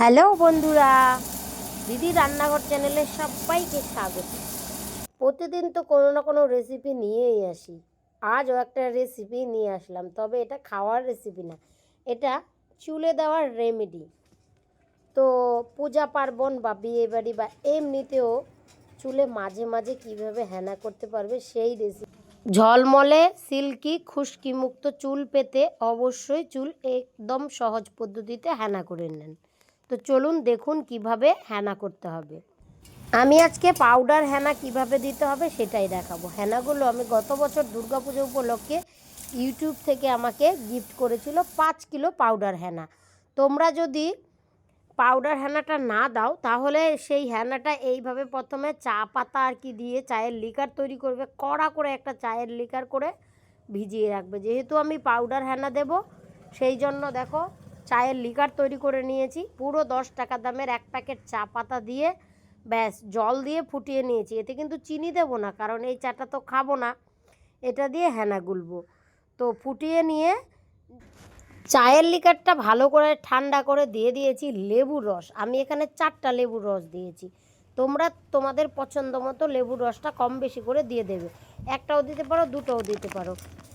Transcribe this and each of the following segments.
Hello বন্ধুরা, দিদি রান্নাঘর চ্যানেলে সবাইকে স্বাগত। প্রতিদিন তো কোনো না কোনো রেসিপি নিয়েই আসি। আজও একটা রেসিপি নিয়ে আসলাম, তবে এটা খাওয়ার রেসিপি না। এটা চুলে দেওয়ার রেমেডি তো পূজা পার্বণ বা বিয়ে বাড়ি বা এমনিতেও চুলে মাঝে মাঝে কীভাবে হেনা করতে পারবে সেই রেসিপি ঝলমলে সিল্কি খুশকি মুক্ত চুল পেতে অবশ্যই চুল একদম সহজ পদ্ধতিতে হেনা করে নেন। তো চলুন দেখুন কীভাবে হ্যানা করতে হবে। আমি আজকে পাউডার হ্যানা কীভাবে দিতে হবে সেটাই দেখাবো। হ্যানাগুলো আমি গত বছর দুর্গাপুজো উপলক্ষে ইউটিউব থেকে আমাকে গিফট করেছিল পাঁচ কিলো পাউডার হ্যানা তোমরা যদি পাউডার হ্যানাটা না দাও, তাহলে সেই হ্যানাটা এইভাবে প্রথমে চা পাতা আর কি দিয়ে চায়ের লিকার তৈরি করবে, কড়া করে একটা চায়ের লিকার করে ভিজিয়ে রাখবে। যেহেতু আমি পাউডার হ্যানা দেব, সেই জন্য দেখো চায়ের লিকার তৈরি করে নিয়েছি। পুরো দশ টাকা দামের এক প্যাকেট চা পাতা দিয়ে, ব্যাস, জল দিয়ে ফুটিয়ে নিয়েছি। এতে কিন্তু চিনি দেবো না, কারণ এই চাটা তো খাব না। এটা দিয়ে হেনা গুলবো। তো ফুটিয়ে নিয়ে চায়ের লিকারটা ভালো করে ঠান্ডা করে দিয়ে দিয়েছি লেবুর রস। আমি এখানে চারটা লেবুর রস দিয়েছি। তোমরা তোমাদের পছন্দ মতো লেবুর রসটা কম বেশি করে দিয়ে দেবে। একটাও দিতে পারো, দুটোও দিতে পারো।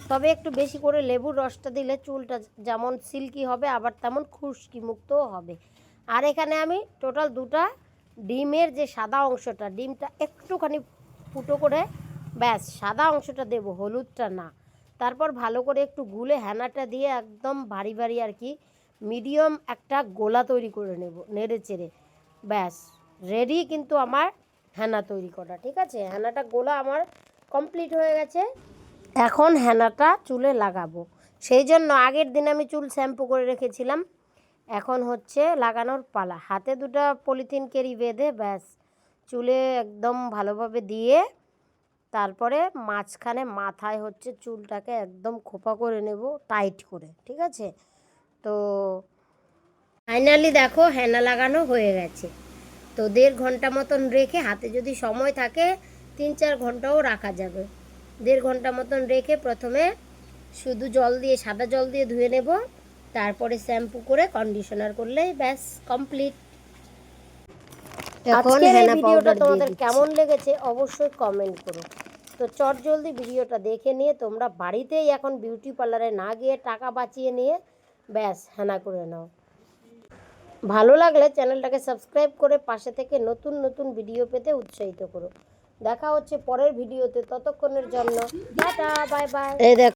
তবে একটু বেশি করে লেবুর রসটা দিলে চুলটা যেমন সিল্কি হবে, আবার তেমন খুশকি মুক্তও হবে। আর এখানে আমি টোটাল দুটা ডিমের যে সাদা অংশটা, ডিমটা একটুখানি ফুটো করে, ব্যাস, সাদা অংশটা দেবো, হলুদটা না। তারপর ভালো করে একটু গুলে হ্যানাটা দিয়ে একদম ভারী ভারী আর কি মিডিয়াম একটা গোলা তৈরি করে নেব, নেড়ে চেড়ে। ব্যাস রেডি কিন্তু আমার হ্যানা তৈরি করা, ঠিক আছে? হ্যানাটা গোলা আমার কমপ্লিট হয়ে গেছে। এখন হ্যানাটা চুলে লাগাবো। সেই জন্য আগের দিন আমি চুল শ্যাম্পু করে রেখেছিলাম। এখন হচ্ছে লাগানোর পালা। হাতে দুটো পলিথিন কেরি বেঁধে ব্যাস, চুলে একদম ভালোভাবে দিয়ে তারপরে মাঝখানে মাথায় হচ্ছে চুলটাকে একদম খোপা করে নেব টাইট করে, ঠিক আছে? তো ফাইনালি দেখো হেনা লাগানো হয়ে গেছে। তো দেড় ঘণ্টা মতন রেখে হাতে যদি সময় থাকে তিন চার ঘন্টাও রাখা যাবে। দেড় ঘণ্টা মতন রেখে প্রথমে শুধু জল দিয়ে সাদা জল দিয়ে ধুয়ে নেব। তারপরে শ্যাম্পু করে কন্ডিশনার করলেই ব্যাস কমপ্লিট এখন আজকের এই হেনা ভিডিওটা তোমাদের কেমন লেগেছে অবশ্যই কমেন্ট করো। তো চট জলদি ভিডিওটা দেখে নিয়ে তোমরা বাড়িতেই এখন বিউটি পার্লারে না গিয়ে টাকা বাঁচিয়ে নিয়ে ব্যাস হেনা করে নাও। ভালো লাগলে চ্যানেলটাকে সাবস্ক্রাইব করে পাশে থেকে নতুন নতুন ভিডিও পেতে উৎসাহিত করো। দেখা হচ্ছে পরের ভিডিওতে ততক্ষণের জন্য টাটা বাই বাই এই